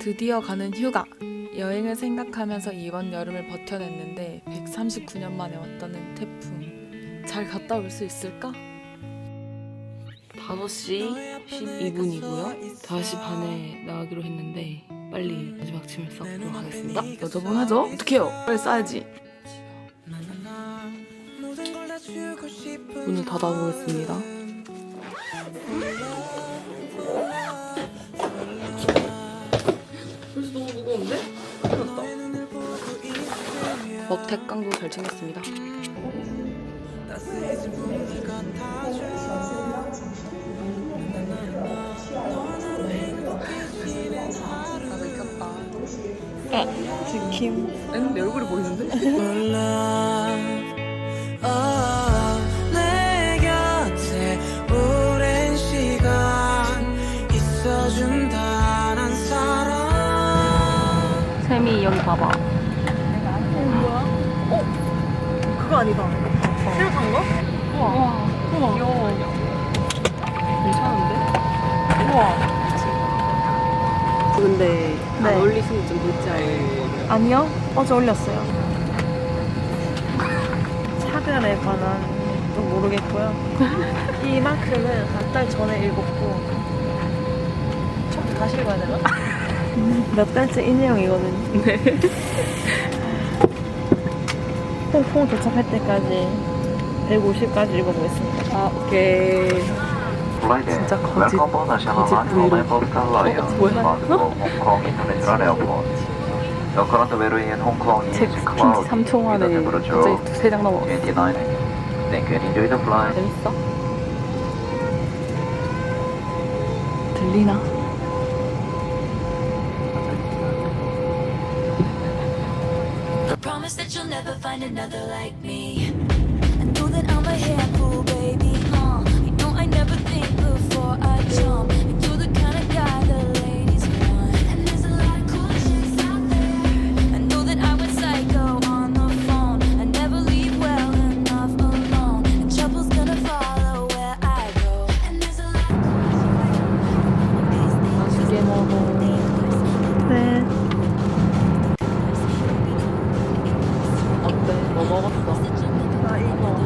드디어 가는 휴가. 여행을 생각하면서 이번 여름을 버텨냈는데 139년 만에 왔다는 태풍. 잘 갔다 올 수 있을까? 5시 12분이고요. 5시 반에 나가기로 했는데 빨리 마지막 짐을 싸도록 하겠습니다. 여자분 하죠? 어떡해요? 빨리 싸야지. 문을 닫아보겠습니다. 먹택강도 잘 챙겼습니다. 익혔다. 지킴 응? 내 얼굴이 보이는데? 샘이 여기 봐봐. 아니다 새우탄 거? 우와 우와 귀여워 괜찮은데? 우와 근데 네. 안 올리시는 좀 늦지 않아요? 아니요 어제 올렸어요 차근에 관한 또 모르겠고요 이 마크는 한달 전에 읽었고 처음부터 다시 읽어야 되나? 몇 달째 이 내용이거든요 네. 홍콩 도착할 때까지 150까지 읽어보겠습니다 아, 오케이. 진짜 거짓- 거짓 브이로그. 어, 뭐야? 인터내셔널 에어포트 여커런트 웨르인 홍콩 책 스킨지 3초 만에 갑자기 세장 넘어. 29 Thank you and enjoy the flight 재밌어? 들리나? Find another like me. I know that I'm a handful, 먹었어? 나 이거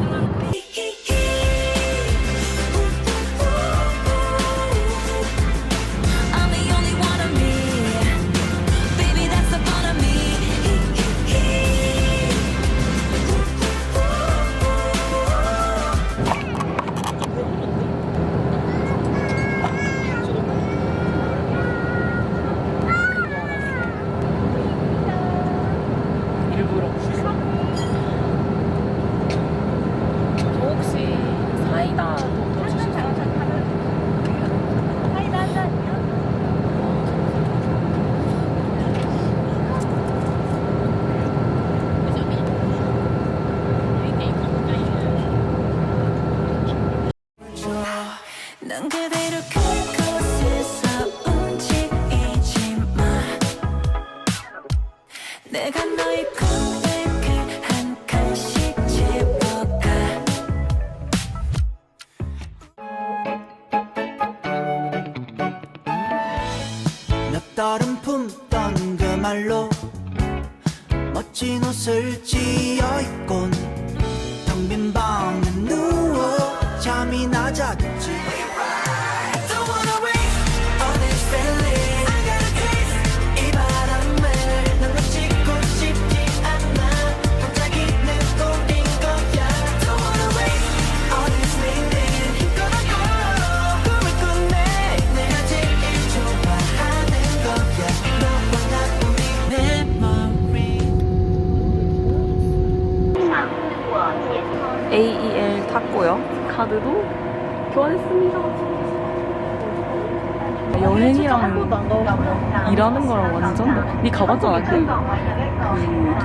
일하는 거랑 완전 다- 니 가봤잖아 그, 그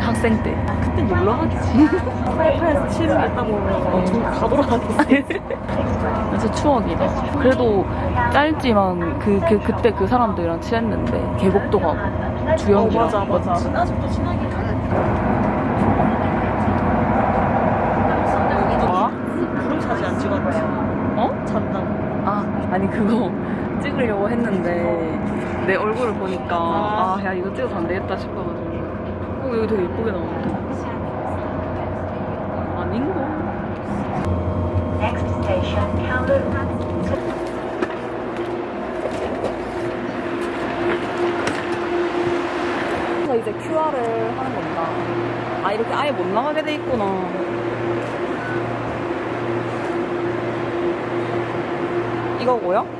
학생 때. 그때 놀러 가지 파이파에서 치르겠다고 어. 좀 가돌아다녔어 진짜 추억이다 그래도 짧지만 그, 그 그때 그 사람들이랑 친했는데 계곡도 가고 어 주영이랑 맞아 맞아. 아직도 친하게 뭐? 구름 사진 안 찍었지. 어? 잔다고. 아 아니 그거 찍으려고 했는데 내 얼굴을 보니까 아 야 이거 찍어서 안 되겠다 싶어가지고 어 여기 되게 예쁘게 나온다 아닌가? Next station, Kowloon. 이제 QR을 하는 겁니다 아 이렇게 아예 못 나가게 돼 있구나 이거고요?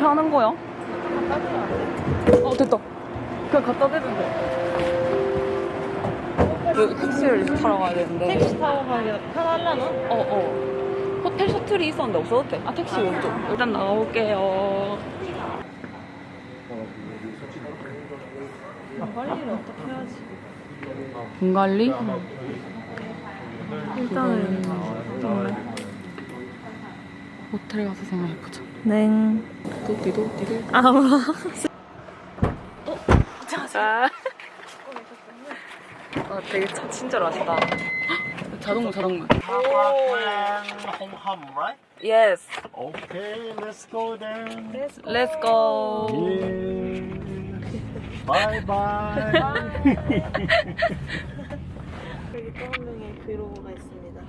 어떻게 하는 거야? 어 됐다 그냥 갖다 대면 돼그 택시를 타러 가야 되는데 택시 타고 가기 편하려나? 어어 호텔 셔틀이 있었는데 없어도 돼? 아 택시 왼쪽 일단 나가볼게요 관리를 어떻게 해야지? 돈 관리? 일단은 호텔 가서 생각해보자 냉. 도띠도 띠도 아, 뭐야? 아 되게 차 친절하시다 자동문 자동문 home home, right? Yes Okay, let's go then. Let's go Yeah. Bye bye. 여기 또 한 명의 브이로그가 있습니다.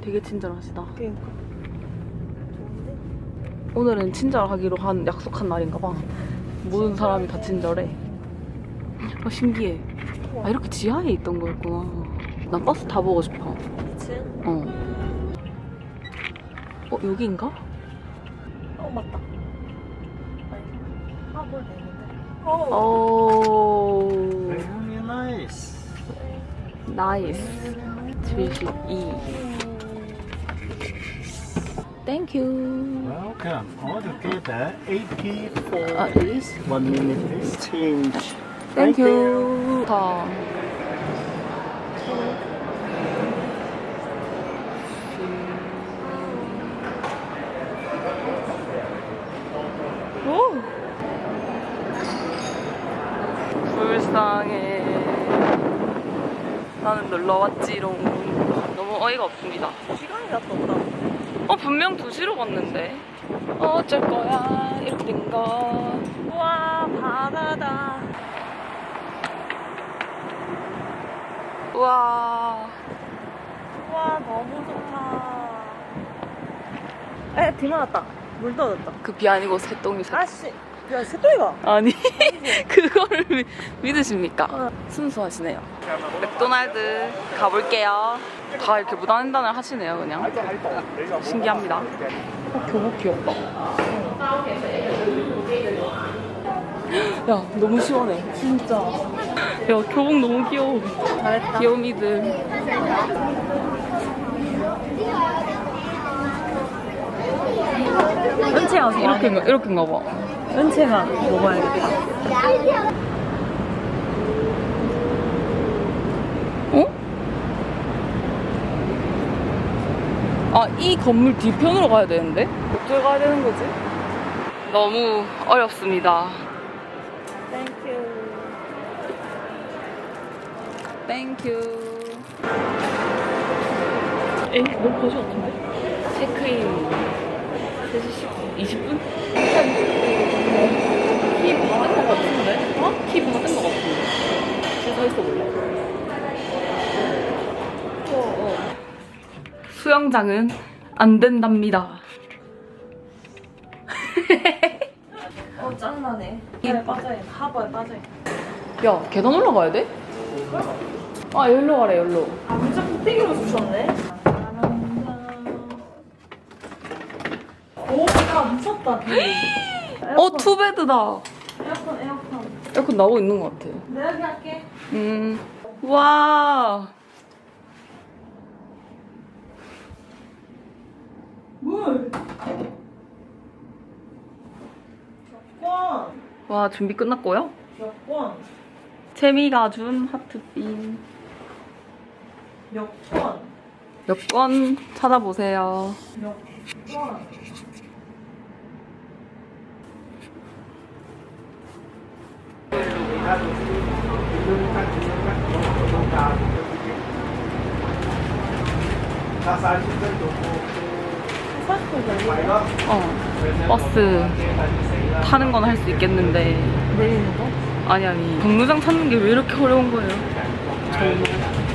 되게 친절하시다 그니까. 오늘은 친절하기로 한 약속한 날인가 봐 모든 사람이 다 친절해 아 신기해 아 이렇게 지하에 있던 거였구나 난 버스 타보고 싶어 2층? 어. 어 여기인가? 어, 맞다. 화볼 되는데. 어. 오 nice. 나이스 72 땡큐 Welcome. Altogether, 84 아, please. One minute please. Change. 땡큐 다 오! 불쌍해 나는 놀러 왔지롱 너무 어이가 없습니다 시간이 다 떴다. 어 분명 2시로 갔는데 어쩔 거야 이렇게 된거 우와, 바다다. 우와 우와, 너무 좋다. 에, 비 맞았다. 물 떨어졌다. 그비 아니고 새똥이 새 아씨. 야, 새똥이가. 아니 그거를 미- 믿으십니까? 어. 순수하시네요 맥도날드 가볼게요 다 이렇게 무단횡단을 하시네요 그냥 신기합니다 어, 교복 귀엽다 야 너무 시원해 진짜. 야 교복 너무 귀여워 잘했다. 귀요미들 은채가 이렇게인가 이렇게인가 봐 은채가 먹어야겠다. 아, 이 건물 뒤편으로 가야 되는데? 어떻게 가야 되는 거지? 너무 어렵습니다. 땡큐. 땡큐. 에? 너무 거지 같은데? 체크인 3시 20분? 키 받은 거 같은데? 어? 키 받은 거 같은데? 줄서 있어 볼래? 수영장은 안 된답니다. 어, 짱나네. 하에 빠져야 하버에 빠져야 야, 계단 올라가야 돼? 아, 여기로 가래, 여기로. 아, 진짜 꼭대기로 주셨네. 오, 야, 미쳤다, 비. 어, 투베드다. 에어컨, 에어컨. 에어컨 나오고 있는 것 같아. 내가 할게. 음. 와. 물. 여권. 와, 준비 끝났고요. 여권. 재미가 준 하트빔. 여권. 여권 찾아보세요. 여권. 어 버스 타는 건 할 수 있겠는데 내리는 거? 아니 아니 정류장 찾는 게 왜 이렇게 어려운 거예요? 정말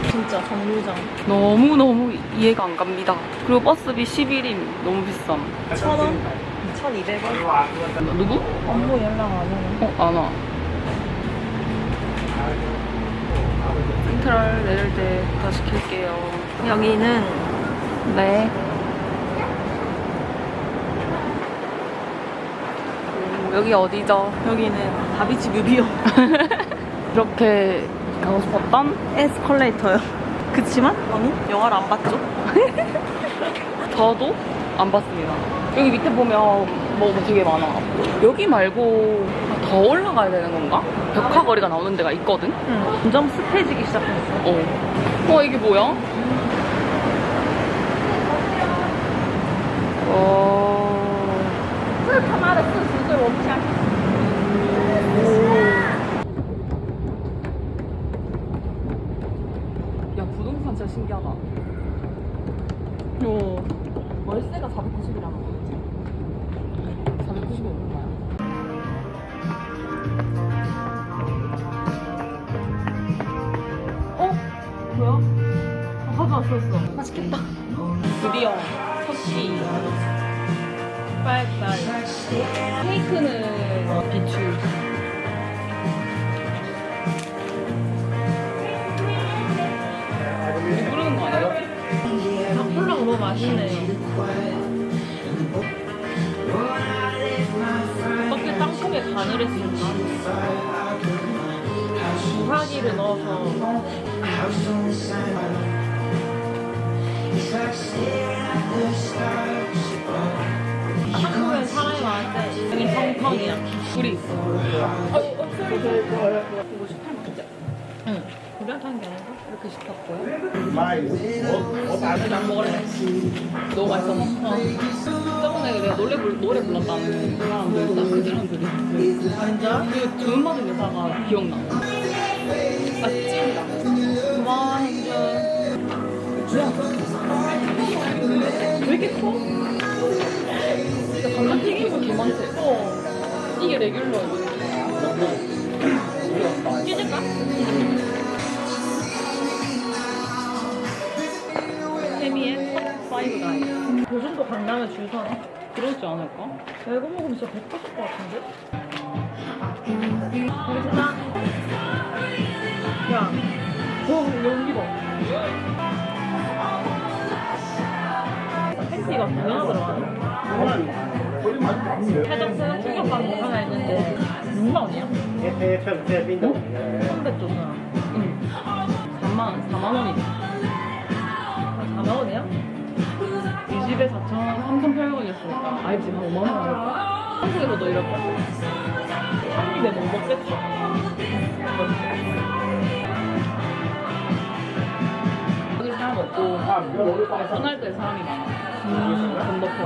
진짜 정류장. 너무 너무 이해가 안 갑니다. 그리고 버스비 11인 너무 비쌈. 천 원? 2,200원? 누구? 업무 연락 안 오네. 어, 안 와. 센트럴 내릴 때 다시 킬게요. 여기는 네. 여기 어디죠? 여기는 다비치 뮤비오 이렇게 가고 싶었던 에스컬레이터요. 그치만 저는 영화를 안 봤죠. 저도 안 봤습니다. 여기 밑에 보면 뭐, 뭐 되게 많아. 여기 말고 더 올라가야 되는 건가? 벽화거리가 나오는 데가 있거든? 응. 점점 습해지기 시작했어. 어. 와, 이게 뭐야? 부르는 거 아니야? 콜라가 너무 맛있네. 어떻게 땅콩에 간을 했을까? 무화기를 넣어서 한국엔 사람이 많은데 여기 텅텅이야. 우리 아니고 이렇게 시켰고요. 안 먹을래. 너무 맛있어. 저번에 내가 노래, 불, 노래 불렀다는 사람들, 딱그 사람들이. 진짜? 그 주문 받은 여자가 기억나. 아, 찐이다. 고마워, 행준. 왜 이렇게 커? 진짜 감자튀김이 개 많지? 어. 이게 레귤러. 찢을까? 5 가이. 요 정도 강남에 줄 서나? 그러지 않을까? 야, 이거 먹으면 진짜 배 터질 것 같은데? 알겠습니다. 야, 어, 연기 봐. 팬티가 두 개나 들어가네. 해적스 충격받는 거 하나 있는데 6만 원이야? 선배 줬나? 응. 4만, 4만 원이지. 3,800원이었으니까. 아이 집한 5만 원 할까? 한국에서도 이럴 거야. 한 입에 못 먹겠어. 여기 사람 없고, 떠날 때 사람이 많아. 음, 건너편.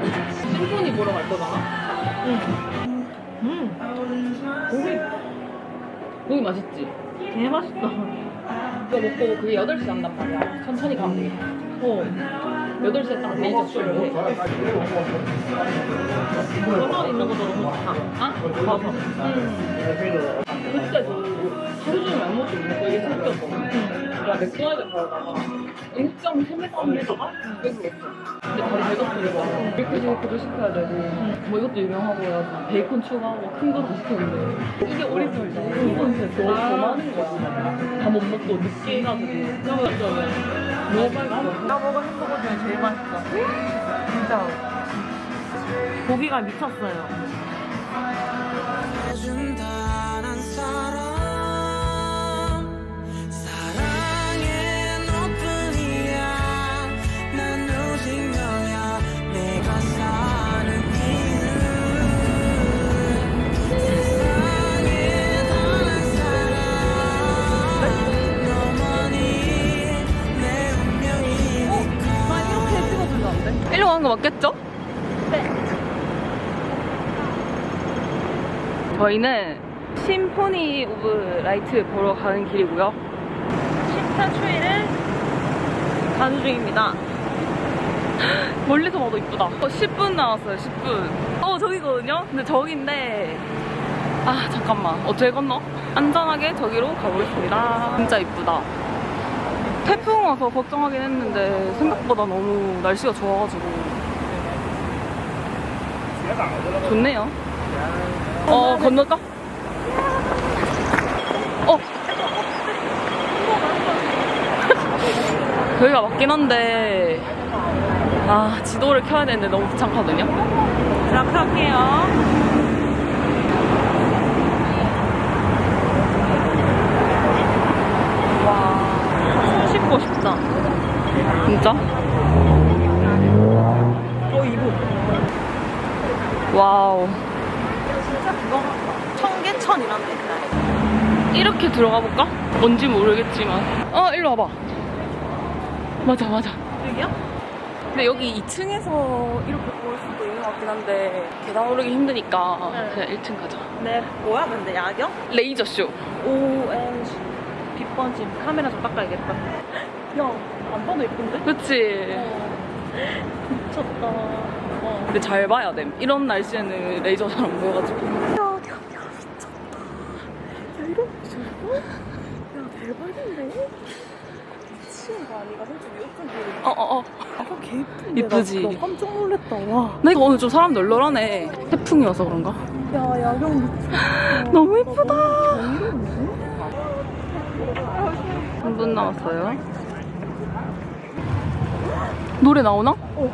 그래서 심포니 보러 갈 거잖아? 음, 고기, 고기 맛있지? 개 맛있다. 이거 먹고 그게 8시 한단 말이야. 천천히 가면 되겠다. 어, 8시에 딱 레이저 쇼를 해. 버섯 있는 것도 너무 좋다. 아? 버섯. 음. 그때도 하루 종일 못 먹고 이게 생겼어. 야, 맥도날드 가다가 1.3m에다가 200을 먹었어. 근데 바로 배고프니까 밀크 쉐이크도 시켜야 되고 뭐 이것도 유명하고 베이컨 추가하고 큰거다 시켰는데 이게 때 이건 진짜 더, 더 많은 거야. 다 못 먹고 늦게 해가지고 그래가지고 너무 맛있어. 나 먹은 햄버거 중에 제일 맛있어. 진짜. 고기가 미쳤어요. 가는 거 맞겠죠? 네. 저희는 심포니 오브 라이트 보러 가는 길이고요. 14추위를 가는 중입니다. 멀리서 봐도 이쁘다. 어, 10분 남았어요, 10분. 어, 저기거든요? 근데 저긴데. 아, 잠깐만. 어떻게 건너? 안전하게 저기로 가보겠습니다. 진짜 이쁘다. 태풍 와서 걱정하긴 했는데 생각보다 너무 날씨가 좋아가지고 좋네요. 어 건널까? 어 여기가 맞긴 한데 아 지도를 켜야 되는데 너무 귀찮거든요. 자 켤게요. 씻고 싶다. 진짜? 어, 이거. 와우. 진짜 그거 같다. 청계천이란 데 있다. 이렇게 들어가 볼까? 뭔지 모르겠지만. 어, 일로 와봐. 맞아, 맞아. 여기야? 근데 여기 2층에서 이렇게 볼 수도 있는 것 같긴 한데, 계단 오르기 힘드니까 네. 그냥 1층 가자. 네, 뭐야, 근데 야경? 레이저 쇼. OMG. 몇번 지 카메라 좀 닦아야겠다. 야, 안 봐도 예쁜데? 그치. 어. 미쳤다. 어. 근데 잘 봐야 돼. 이런 날씨에는 레이저 잘 안 보여가지고. 야, 야, 야, 미쳤다. 야, 이런 거 저거? 야, 대박인데? 미친 거 아니가? 솔직히 어쩐지. 어, 어, 어. 아까 개 이쁜데. 이쁘지? 나, 나 깜짝 놀랐다, 와. 나 이거 오늘 좀 사람 널널하네. 태풍이 와서 그런가? 야, 야경 미쳤다. 너무 예쁘다. 야, 너무 3분 남았어요. 노래 나오나? 어.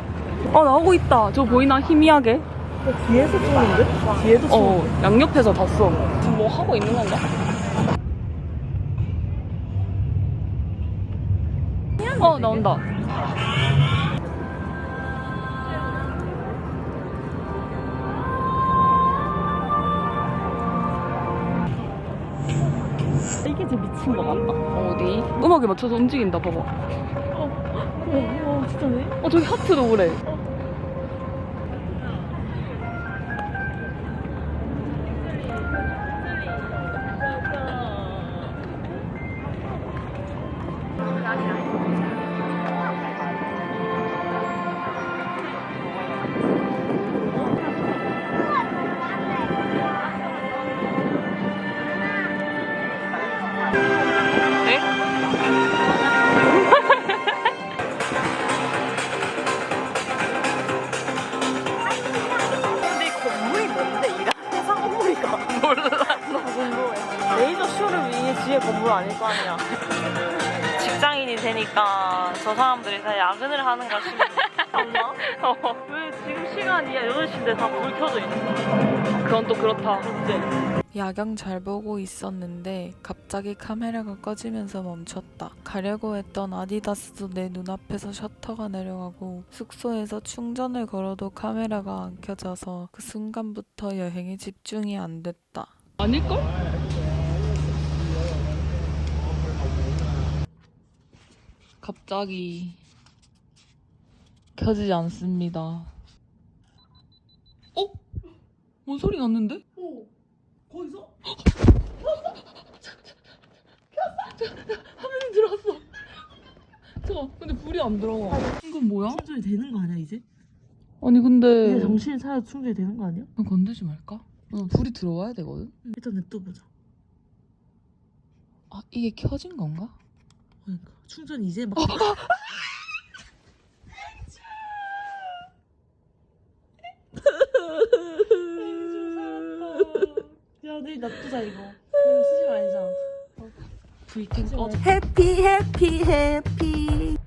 어, 나오고 있다. 저 보이나? 희미하게. 어, 뒤에서 찍는데? 뒤에서 찍는데? 어, 양옆에서 봤어. 지금 뭐 하고 있는 건가? 어, 나온다. 이게 좀 미친 거 같다. 음악에 맞춰서 움직인다, 봐봐. 어, 어, 진짜네? 어, 저기 하트도 그래. 네? 야근을 하는 거 싶네. 맞나? 어, 왜 지금 시간이 8시인데 다 불 켜져 있는 그건 또 그렇다. 거지? 야경 잘 보고 있었는데 갑자기 카메라가 꺼지면서 멈췄다. 가려고 했던 아디다스도 내 눈앞에서 셔터가 내려가고 숙소에서 충전을 걸어도 카메라가 안 켜져서 그 순간부터 여행에 집중이 안 됐다. 아닐걸? 갑자기 켜지지 않습니다. 어? 뭔 소리 났는데? 오, 거기서? 화면이 들어왔어. 잠깐, 근데 불이 안 들어와. 이건 뭐야? 충전이 되는 거 아니야 이제? 아니 근데 이제 정신을 차려 충전이 되는 거 아니야? 그럼 건들지 말까? 어, 불이 들어와야 되거든. 일단 냅둬보자. 아 이게 켜진 건가? 그러니까 충전이 이제 막. 야, 내일 놔두자, 이거. 이거 쓰지 말자. 어. 브이캔 꺼져. 해피 해피 해피.